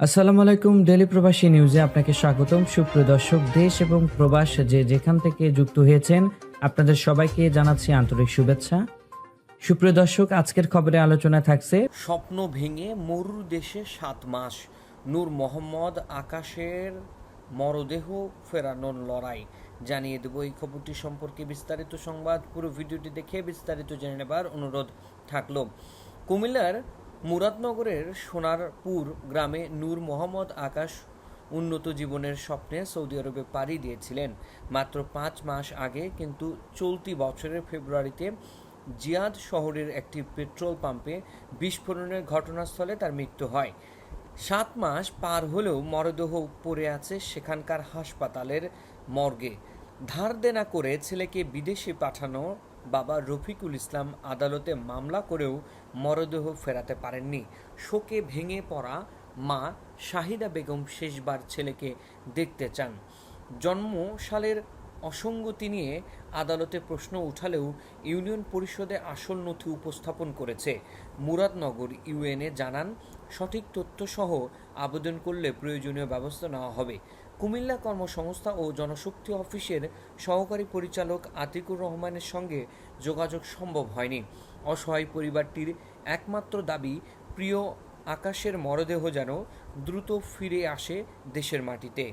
আসসালামু আলাইকুম ডেলি প্রবাসী নিউজে আপনাকে স্বাগতম। সুপ্রিয় দর্শক, দেশ এবং প্রবাস যে যেখান থেকে যুক্ত হয়েছেন, আপনাদের সবাইকে জানাচ্ছি আন্তরিক শুভেচ্ছা। সুপ্রিয় দর্শক, আজকের খবরে আলোচনা থাকছে স্বপ্ন ভেঙে মরুর দেশে সাত মাস। নূর মোহাম্মদ আকাশের মরদেহ ফেরানোর লড়াই। জানিয়ে দেব এই খবরটি সম্পর্কে বিস্তারিত সংবাদ। পুরো ভিডিওটি দেখে বিস্তারিত জেনে নেবার অনুরোধ থাকল। কুমিল্লার মুরাদনগরের সোনারপুর গ্রামে নূর মোহাম্মদ আকাশ উন্নত জীবনের স্বপ্নে সৌদি আরবে পাড়ি দিয়েছিলেন। মাত্র পাঁচ মাস আগে কিন্তু চলতি বছরের ফেব্রুয়ারিতে জিয়াদ শহরের একটি পেট্রোল পাম্পে বিস্ফোরণের ঘটনাস্থলে তার মৃত্যু হয়। সাত মাস পার হলেও মরদেহ পড়ে আছে সেখানকার হাসপাতালের মর্গে। ধার দেনা করে ছেলেকে বিদেশে পাঠানো বাবা রফিকুল ইসলাম আদালতে মামলা করেও মরদেহ ফেরাতে পারেননি। শোকে ভেঙে পড়া মা শাহিদা বেগম শেষবার ছেলেকে দেখতে চান। জন্ম সালের অসঙ্গতি নিয়ে আদালতে প্রশ্ন উঠালেও ইউনিয়ন পরিষদে আসল নথি উপস্থাপন করেছে। মুরাদনগর ইউএনএ জানান, সঠিক তথ্যসহ আবেদন করলে প্রয়োজনীয় ব্যবস্থা নেওয়া হবে। কুমিল্লা কর্মসংস্থা ও জনশক্তি অফিসের সহকারী পরিচালক আতিকুর রহমানের সঙ্গে যোগাযোগ সম্ভব হয়নি। অসহায় পরিবারটির একমাত্র দাবি, প্রিয় আকাশের মরদেহ যেন দ্রুত ফিরে আসে দেশের মাটিতে।